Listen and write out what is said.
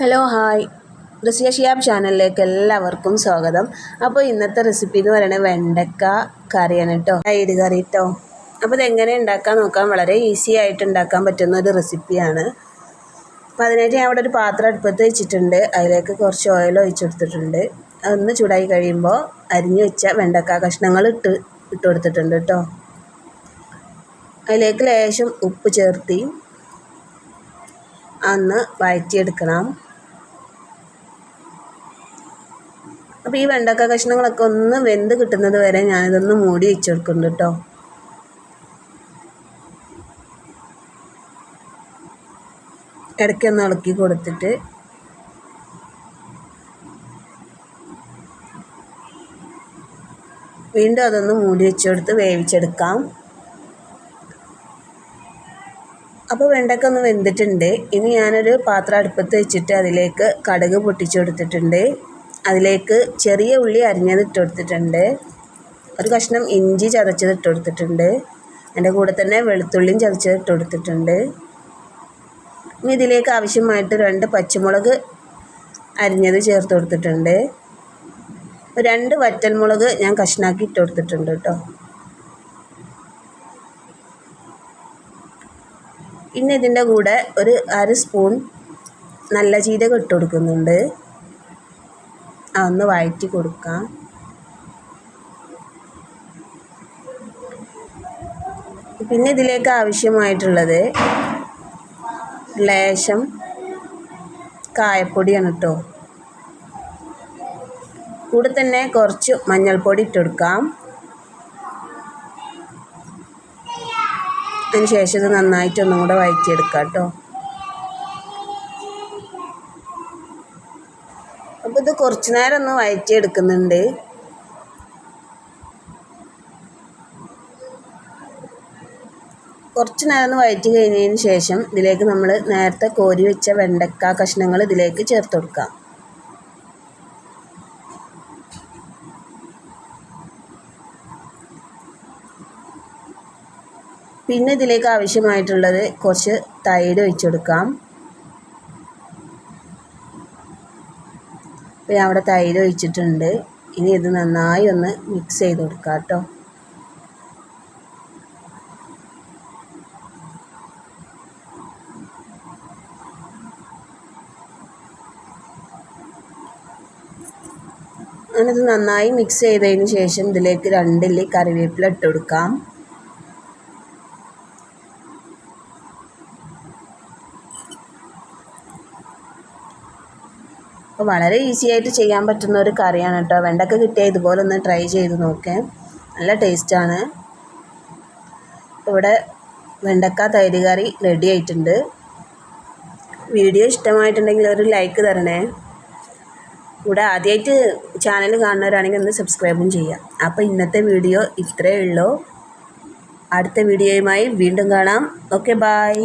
Hello hi Raziya Shiyab ചാനലിലേക്ക് എല്ലാവർക്കും സ്വാഗതം. അപ്പോൾ ഇന്നത്തെ റെസിപ്പി എന്ന് പറയുന്നത് വെണ്ടക്ക കറിയാണ് കേട്ടോ തൈര് കറി കേട്ടോ അപ്പോൾ ഇതെങ്ങനെ ഉണ്ടാക്കാൻ നോക്കാൻ വളരെ ഈസി ആയിട്ട് ഉണ്ടാക്കാൻ പറ്റുന്ന ഒരു റെസിപ്പിയാണ് അപ്പോൾ അതിനായിട്ട് ഞാൻ ഇവിടെ ഒരു പാത്രം അടുപ്പത്ത് വെച്ചിട്ടുണ്ട്. അതിലേക്ക് കുറച്ച് ഓയിൽ ഒഴിച്ചെടുത്തിട്ടുണ്ട് അതൊന്ന് ചൂടായി കഴിയുമ്പോൾ അരിഞ്ഞു വെച്ച വെണ്ടക്ക കഷ്ണങ്ങൾ ഇട്ട് ഇട്ട് കൊടുത്തിട്ടുണ്ട് കേട്ടോ അതിലേക്ക് ലേശം ഉപ്പ് ചേർത്തി അന്ന് വഴറ്റിയെടുക്കണം. അപ്പോൾ ഈ വെണ്ടക്ക കഷ്ണങ്ങളൊക്കെ ഒന്ന് വെന്ത് കിട്ടുന്നത് വരെ ഞാനിതൊന്ന് മൂടി വെച്ച് കൊടുക്കുന്നുണ്ട് കേട്ടോ. ഇടയ്ക്കൊന്ന് ഇളക്കി കൊടുത്തിട്ട് വീണ്ടും അതൊന്ന് മൂടി വെച്ചെടുത്ത് വേവിച്ചെടുക്കാം. അപ്പോൾ വെണ്ടക്ക ഒന്ന് വെന്തിട്ടുണ്ട്. ഇനി ഞാനൊരു പാത്രം അടുപ്പത്ത് വെച്ചിട്ട് അതിലേക്ക് കടുക് പൊട്ടിച്ചു കൊടുത്തിട്ടുണ്ട് അതിലേക്ക് ചെറിയ ഉള്ളി അരിഞ്ഞത് ഇട്ട് കൊടുത്തിട്ടുണ്ട്. ഒരു കഷ്ണം ഇഞ്ചി ചതച്ചത് ഇട്ട് കൊടുത്തിട്ടുണ്ട്. അതിന്റെ കൂടെ തന്നെ വെളുത്തുള്ളിയും ചതച്ചത് ഇട്ട് കൊടുത്തിട്ടുണ്ട്. ഇനി ഇതിലേക്ക് ആവശ്യമായിട്ട് രണ്ട് പച്ചമുളക് അരിഞ്ഞത് ചേർത്ത് കൊടുത്തിട്ടുണ്ട്. രണ്ട് വറ്റൽമുളക് ഞാൻ കഷ്ണാക്കി ഇട്ട് കൊടുത്തിട്ടുണ്ട് കേട്ടോ. പിന്നെ ഇതിന്റെ കൂടെ ഒരു അര സ്പൂൺ നല്ല ജീരകം ഇട്ട് കൊടുക്കുന്നുണ്ട്. ഒന്ന് വഴറ്റി കൊടുക്കാം. പിന്നെ ഇതിലേക്ക് ആവശ്യമായിട്ടുള്ളത് ലേശം കായപ്പൊടിയാണ് കേട്ടോ കൂടെ തന്നെ കുറച്ച് മഞ്ഞൾപ്പൊടി ഇട്ടെടുക്കാം അതിന് ശേഷം ഇത് നന്നായിട്ട് ഒന്നും കൂടെ വഴറ്റിയെടുക്കാം കേട്ടോ ഇത് കുറച്ച് നേരം ഒന്ന് വഴറ്റിയെടുക്കുന്നുണ്ട് കുറച്ച് നേരം ഒന്ന് വയറ്റി കഴിഞ്ഞതിന് ശേഷം ഇതിലേക്ക് നമ്മൾ നേരത്തെ കോരി വെച്ച വെണ്ടക്ക കഷ്ണങ്ങൾ ഇതിലേക്ക് ചേർത്ത് കൊടുക്കാം പിന്നെ ഇതിലേക്ക് ആവശ്യമായിട്ടുള്ളത് കുറച്ച് തൈര് ഒഴിച്ചു അപ്പോൾ ഞാൻ അവിടെ തൈര് ഒഴിച്ചിട്ടുണ്ട്. ഇനി ഇത് നന്നായി ഒന്ന് മിക്സ് ചെയ്ത് കൊടുക്കാം കേട്ടോ അങ്ങനെ ഇത് നന്നായി മിക്സ് ചെയ്തതിന് ശേഷം ഇതിലേക്ക് രണ്ടില്ലി കറിവേപ്പില ഇട്ട് കൊടുക്കാം. അപ്പോൾ വളരെ ഈസി ആയിട്ട് ചെയ്യാൻ പറ്റുന്ന ഒരു കറിയാണ് കേട്ടോ. വെണ്ടക്ക കിട്ടിയാൽ ഇതുപോലെ ഒന്ന് ട്രൈ ചെയ്ത് നോക്കേ. നല്ല ടേസ്റ്റാണ് ഇവിടെ വെണ്ടക്ക തൈര് കറി റെഡി ആയിട്ടുണ്ട്. വീഡിയോ ഇഷ്ടമായിട്ടുണ്ടെങ്കിൽ ഒരു ലൈക്ക് തരണേ. ഇവിടെ ആദ്യമായിട്ട് ചാനൽ കാണുന്നവരാണെങ്കിൽ ഒന്ന് സബ്സ്ക്രൈബും ചെയ്യാം. അപ്പോൾ ഇന്നത്തെ വീഡിയോ ഇത്രയേ ഉള്ളൂ. അടുത്ത വീഡിയോയുമായി വീണ്ടും കാണാം. Okay bye